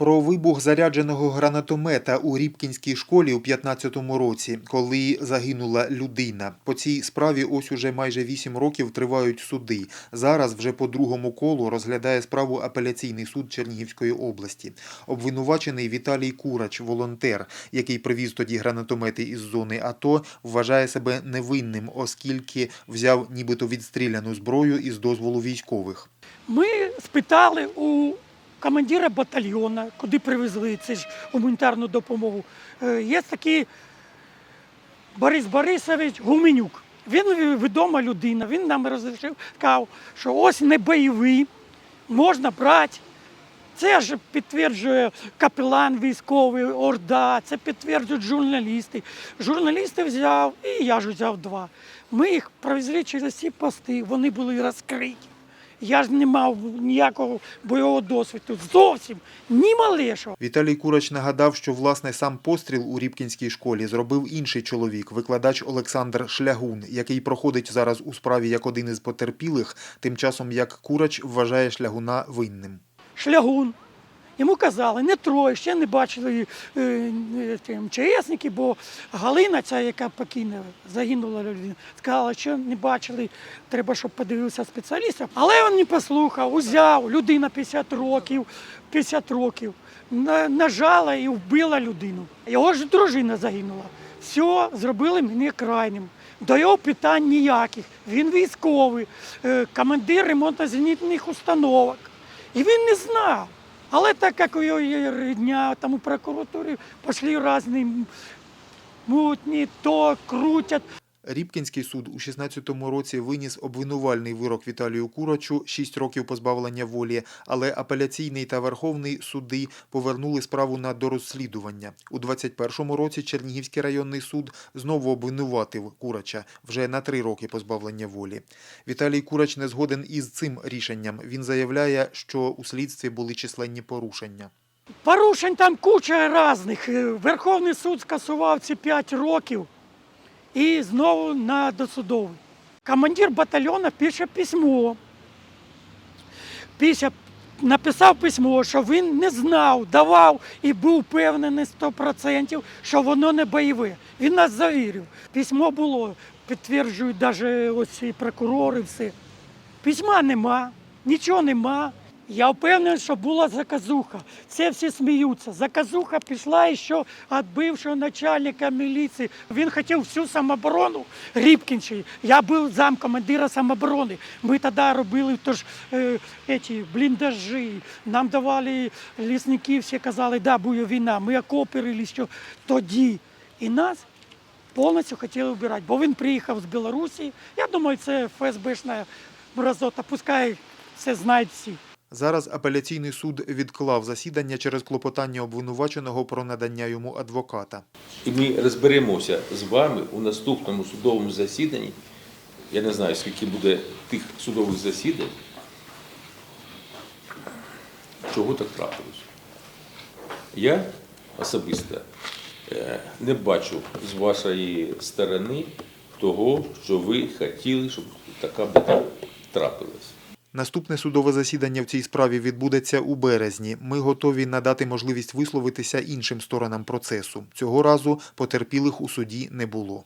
Про вибух зарядженого гранатомета у Рібкінській школі у 15-му році, коли загинула людина. По цій справі ось уже майже 8 років тривають суди. Зараз вже по другому колу розглядає справу апеляційний суд Чернігівської області. Обвинувачений Віталій Курач, волонтер, який привіз тоді гранатомети із зони АТО, вважає себе невинним, оскільки взяв нібито відстріляну зброю із дозволу військових. Ми спитали у командира батальйону, куди привезли це ж гуманітарну допомогу. Е, Є такий Борис Борисович Гуменюк. Він відома людина, він нам розрішив, сказав, що ось не бойовий, можна брати. Це ж підтверджує капелан військовий, Орда, це підтверджують журналісти. Журналісти взяв, і я ж взяв два. Ми їх провезли через ці пости, вони були розкриті. Я ж не мав ніякого бойового досвіду. Зовсім ні малешого. Віталій Курач нагадав, що власне сам постріл у Рібкінській школі зробив інший чоловік, викладач Олександр Шлягун, який проходить зараз у справі як один із потерпілих, тим часом як Курач вважає Шлягуна винним. Шлягун. Йому казали, не троє, ще не бачили е, е, МЧСники, бо Галина, ця, яка покійна, загинула людина, сказала, що не бачили, треба, щоб подивився спеціалістів. Але він не послухав, узяв, людина 50 років, 50 років, нажала і вбила людину. Його ж дружина загинула. Все, зробили мене крайнім. До його питань ніяких. Він військовий, е, командир ремонтно-зенітних установок. І він не знав. Але так як у його є рідня, там у прокуратурі пішли різні мутні, то крутять. Рібкінський суд у 16-му році виніс обвинувальний вирок Віталію Курачу 6 років позбавлення волі, але апеляційний та Верховний суди повернули справу на дорозслідування. У 21-му році Чернігівський районний суд знову обвинуватив Курача вже на 3 роки позбавлення волі. Віталій Курач не згоден із цим рішенням. Він заявляє, що у слідстві були численні порушення. Порушень там куча різних. Е, Верховний суд скасував ці 5 років і знову на досудовий. Командир батальйону пише письмо. Пише, написав письмо, що він не знав, давав і був впевнений 100%, що воно не бойове. Він нас завірив. Письмо було, підтверджують навіть ось і прокурори, все. Письма нема, нічого нема. Я впевнений, що була заказуха. Це всі сміються. Заказуха пішла ще від бившого начальника міліції. Він хотів всю самооборону Рібкінчий. Я був замкомандира самооборони. Ми тоді робили тож, е, еті, бліндажі. Нам давали лісники, всі казали, да, буде війна. Ми окопи рили, що тоді. І нас повністю хотіли вбирати, бо він приїхав з Білорусі. Я думаю, це ФСБшна мразота. Пускай все знають всі. Зараз апеляційний суд відклав засідання через клопотання обвинуваченого про надання йому адвоката. І ми розберемося з вами у наступному судовому засіданні. Я не знаю, скільки буде тих судових засідань. Чого так трапилось? Я особисто е, не бачу з вашої сторони того, що ви хотіли, щоб така біда трапилась. Наступне судове засідання в цій справі відбудеться у березні. Ми готові надати можливість висловитися іншим сторонам процесу. Цього разу потерпілих у суді не було.